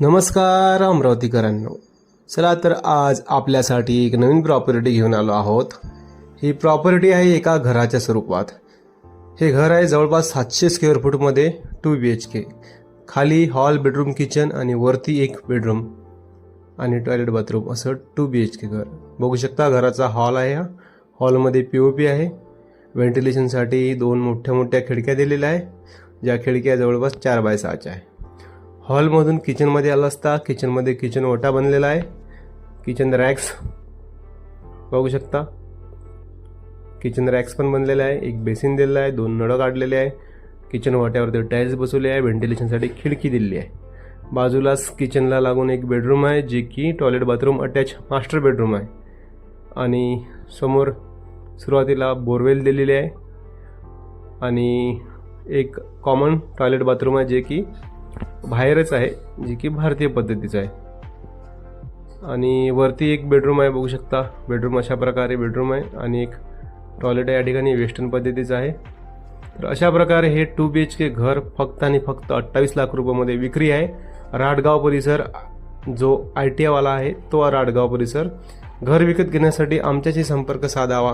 नमस्कार अमरावतीकरांनो. चला तर आज आपल्यासाठी एक नवीन प्रॉपर्टी घेऊन आलो आहोत. ही प्रॉपर्टी आहे एका घराच्या स्वरूपात. हे घर आहे जवळपास सातशे स्क्वेअर फूटमध्ये टू बी एच के खाली हॉल बेडरूम किचन आणि वरती एक बेडरूम आणि टॉयलेट बाथरूम असं टू बी एच के घर. बघू शकता घराचा हॉल आहे हा. हॉलमध्ये पी ओ पी आहे. व्हेंटिलेशनसाठी दोन मोठ्या मोठ्या खिडक्या दिलेल्या आहे. ज्या खिडक्या जवळपास चार बाय सहाच्या आहे. हॉलमधून किचनमध्ये आला असता. किचनमध्ये किचन ओटा बनलेला आहे. Kitchen racks. बघू शकता. किचन रॅक्स पण बनलेला आहे. एक बेसिन दिलेला आहे. दोन नळं काढलेले आहे. किचन वाट्यावरती टाईल्स बसवले आहे. व्हेंटिलेशनसाठी खिडकी दिलेली आहे. बाजूलाच किचनला लागून एक बेडरूम आहे जे की toilet bathroom attach master bedroom आहे. आणि समोर सुरुवातीला बोरवेल दिलेली आहे. आणि एक कॉमन टॉयलेट बाथरूम आहे जे की बाहेरच आहे जी की भारतीय पद्धतीचं आहे. आणि वरती एक बेडरूम आहे बघू शकता. बेडरूम अशा प्रकारे बेडरूम आहे आणि एक टॉयलेट या ठिकाणी वेस्टर्न पद्धतीचं आहे. तर अशा प्रकारे हे टू बी एच के घर फक्त आणि फक्त अठ्ठावीस लाख रुपयामध्ये विक्री आहे. राडगाव परिसर जो आय टी आयवाला आहे तो राडगाव परिसर. घर विकत घेण्यासाठी आमच्याशी संपर्क साधावा.